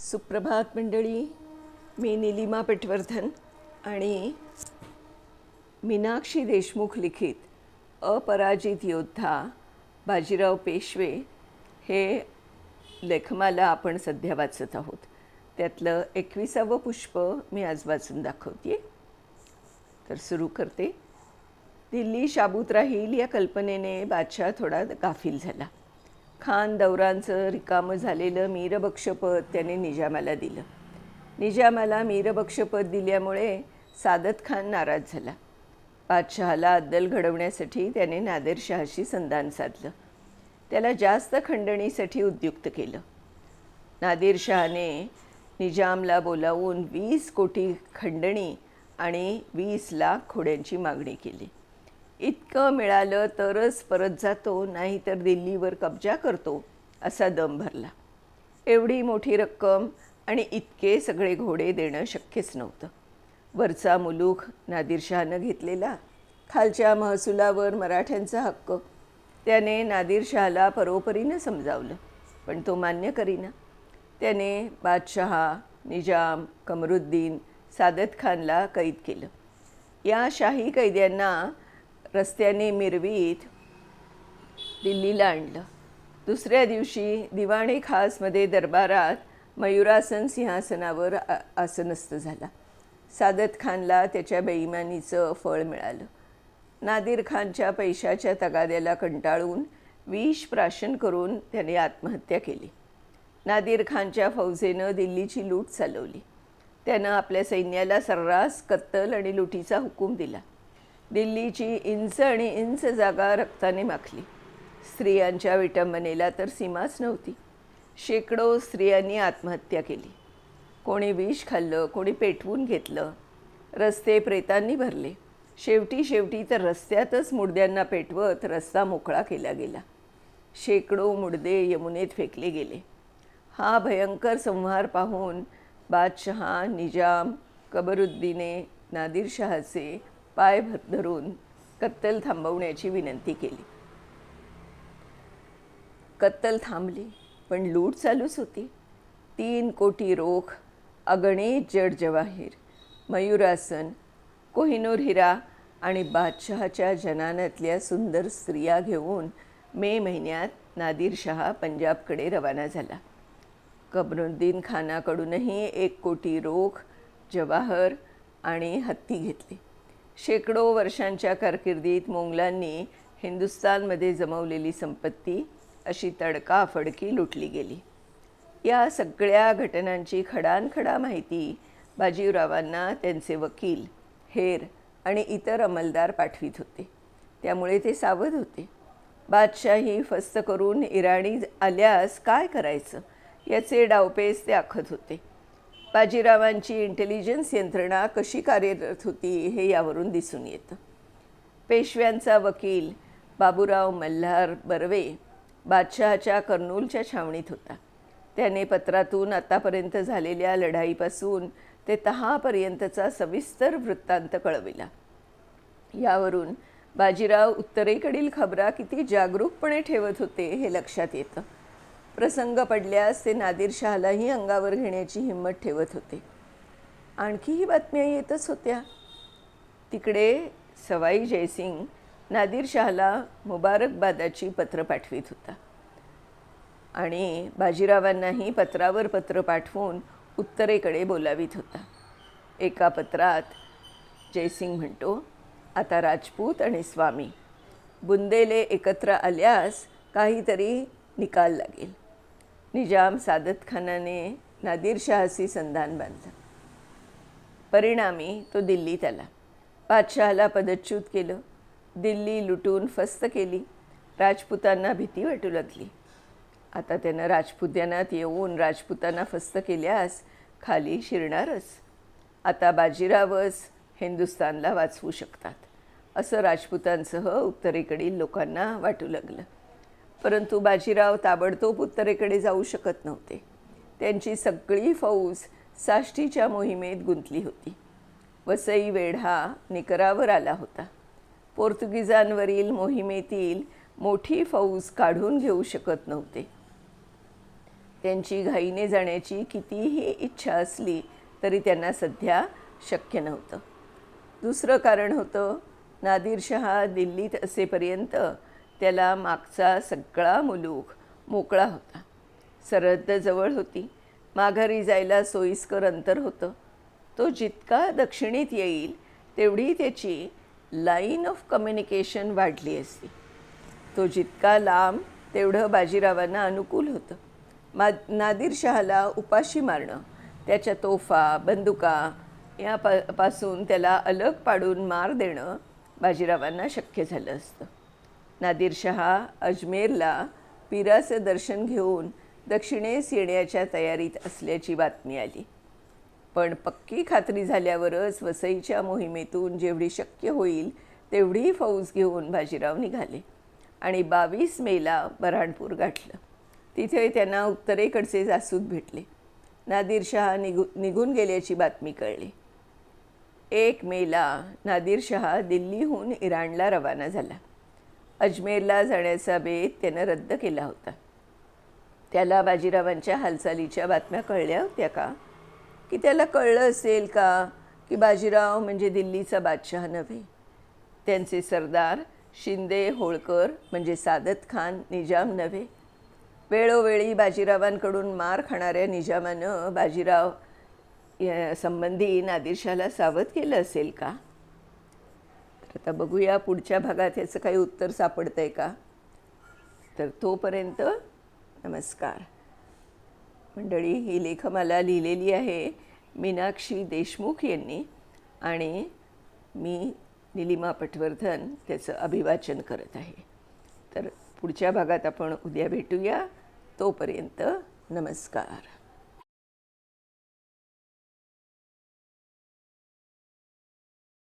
सुप्रभात मंडळी. मी निलिमा पटवर्धन आणि मीनाक्षी देशमुख लिखित अपराजित योद्धा बाजीराव पेशवे हे लेखमाला आपण सध्या वाचत आहोत. त्यातलं एकविसावं पुष्प मी आज वाचून दाखवते तर सुरू करते. दिल्ली शाबूत राहील या कल्पनेने बादशाह थोडा गाफील झाला. खान दौरांचं रिकामं झालेलं मीरबक्षपद त्याने निजामाला दिलं. निजामाला मीरबक्षपद दिल्यामुळे सादत खान नाराज झाला. बादशहाला अद्दल घडवण्यासाठी त्याने नादेरशहाशी संधान साधलं. त्याला जास्त खंडणीसाठी उद्युक्त केलं. नादिरशहाने निजामला बोलावून वीस कोटी खंडणी आणि वीस लाख खोड्यांची मागणी केली. इतकं मिळालं तरच परत जातो नाहीतर दिल्लीवर कब्जा करतो असा दम भरला. एवढी मोठी रक्कम आणि इतके सगळे घोडे देणं शक्यच नव्हतं. वरचा मुलूख नादिरशहानं घेतलेला खालच्या महसुलावर मराठ्यांचा हक्क त्याने नादिरशहाला परोपरीनं समजावलं पण तो मान्य करीना. त्याने बादशहा निजाम कमरुद्दीन सादत खानला कैद केलं. या शाही कैद्यांना रस्त्याने मिरवीत दिल्लीला आणलं दुसऱ्या दिवशी दिवाणे खासमध्ये दरबारात मयुरासन सिंहासनावर आ आसनस्थ झाला. सादत खानला त्याच्या बेईमानीचं फळ मिळालं. नादिर खानच्या पैशाच्या तगाद्याला कंटाळून विष प्राशन करून त्याने आत्महत्या केली. नादिर खानच्या फौजेनं दिल्लीची लूट चालवली. त्यानं आपल्या सैन्याला सर्रास कत्तल आणि लुटीचा हुकूम दिला. दिल्लीची इंच आणि इंच जागा रक्ताने माखली. स्त्रियांच्या विटंबनेला तर सीमाच नव्हती. शेकडो स्त्रियांनी आत्महत्या केली. कोणी विष खाल्लं कोणी पेटवून घेतलं. रस्ते प्रेतांनी भरले. शेवटी शेवटी तर रस्त्यातच मुडद्यांना पेटवत रस्ता मोकळा केला गेला. शेकडो मुडदे यमुनेत फेकले गेले. हा भयंकर संहार पाहून बादशहा निजाम कबरुद्दीने नादिरशहाचे पाय धरून कत्तल थांबवण्याची विनंती केली. कत्तल थांबली पण लूट चालूच होती. तीन कोटी रोख अगणित जड जवाहीर मयुरासन कोहिनूर हिरा आणि बादशहाच्या जनानातल्या सुंदर स्त्रिया घेऊन मे महिन्यात नादिरशहा पंजाबकडे रवाना झाला. कबरुद्दीन खानाकडूनही एक कोटी रोख जवाहर आणि हत्ती घेतली. शेकडो वर्षांच्या कारकिर्दीत मोंगलांनी हिंदुस्थानमध्ये जमवलेली संपत्ती अशी तडकाफडकी लुटली गेली. या सगळ्या घटनांची खडानखडा माहिती बाजीरावांना त्यांचे वकील हेर आणि इतर अंमलदार पाठवित होते. त्यामुळे ते सावध होते. बादशाही फस्त करून इराणी आल्यास काय करायचं? याचे डावपेच ते आखत होते. बाजीरावांची इंटेलिजन्स यंत्रणा कशी कार्यरत होती हे यावरून दिसून येतं. पेशव्यांचा वकील बाबूराव मल्हार बर्वे बादशहाच्या कर्नूलच्या छावणीत होता. त्याने पत्रातून आतापर्यंत झालेल्या लढाईपासून ते तहापर्यंतचा सविस्तर वृत्तांत कळविला. यावरून बाजीराव उत्तरेकडील खबरा किती जागरूकपणे ठेवत होते हे लक्षात येतं. प्रसंग पडल्यास ते नादिरशहालाही अंगावर घेण्याची हिंमत ठेवत होते. आणखीही बातम्या येतच होत्या. तिकडे सवाई जयसिंग नादिरशहाला मुबारकबादाची पत्र पाठवित होता. आणि बाजीरावांनाही पत्रावर पत्र पाठवून उत्तरेकडे बोलावित होता. एका पत्रात जयसिंग म्हणतो आता राजपूत आणि स्वामी बुंदेले एकत्र आल्यास काहीतरी निकाल लागेल. निजाम सादत खानाने नादिरशहाशी संधान बांधलं. परिणामी तो दिल्लीत आला. बादशहाला पदच्युत केलं. दिल्ली लुटून फस्त केली. राजपुतांना भीती वाटू लागली. आता त्यानं राजपुत्यानात येऊन राजपुतांना फस्त केल्यास खाली शिरणारच. आता बाजीरावच हिंदुस्थानला वाचवू शकतात. असं राजपुतांसह उत्तरेकडील लोकांना वाटू लागलं. परंतु बाजीराव ताबडतोब उत्तरेकडे जाऊ शकत नव्हते. त्यांची सगळी फौज साष्टीच्या मोहिमेत गुंतली होती. वसई वेढा निकरावर आला होता. पोर्तुगीजांवरील मोहिमेतील मोठी फौज काढून घेऊ शकत नव्हते. त्यांची घाईने जाण्याची कितीही इच्छा असली तरी त्यांना सध्या शक्य नव्हतं. दुसरं कारण होतं नादिरशहा दिल्लीत असेपर्यंत त्याला मागचा सगळा मुलूक मोकळा होता. सरहद्द जवळ होती. माघारी जायला सोयीस्कर अंतर होतं. तो जितका दक्षिणेत येईल तेवढी त्याची लाईन ऑफ कम्युनिकेशन वाढली असती. तो जितका लांब तेवढं बाजीरावांना अनुकूल होतं. मा नादिरशहाला उपाशी मारणं त्याच्या तोफा बंदुका या त्याला अलग पाडून मार देणं बाजीरावांना शक्य झालं असतं. नादिरशहा अजमेरला पिराचं दर्शन घेऊन दक्षिणेस येण्याच्या तयारीत असल्याची बातमी आली. पण पक्की खात्री झाल्यावरच वसईच्या मोहिमेतून जेवढी शक्य होईल तेवढी फौज घेऊन बाजीराव निघाले आणि बावीस मेला बऱ्हाणपूर गाठलं. तिथे त्यांना उत्तरेकडचे जासूद भेटले. नादिरशहा निघू निघून गेल्याची बातमी कळली. एक मेला नादिरशहा दिल्लीहून इराणला रवाना झाला. अजमेरला जाण्याचा बेत त्यानं रद्द केला होता. त्याला बाजीरावांच्या हालचालीच्या बातम्या कळल्या होत्या का? की त्याला कळलं असेल का की बाजीराव म्हणजे दिल्लीचा बादशहा नव्हे? त्यांचे सरदार शिंदे होळकर म्हणजे सादत खान निजाम नव्हे? वेळोवेळी बाजीरावांकडून मार खाणाऱ्या निजामानं बाजीराव या संबंधी नादिरशाला सावध केलं असेल का? आता बघूया पुढच्या भागात याचं काही उत्तर सापडतं आहे का? तर तोपर्यंत नमस्कार. मंडळी ही लेखमाला लिहिलेली आहे मीनाक्षी देशमुख यांनी आणि मी निलिमा पटवर्धन त्याचं अभिवाचन करत आहे. तर पुढच्या भागात आपण उद्या भेटूया. तोपर्यंत नमस्कार.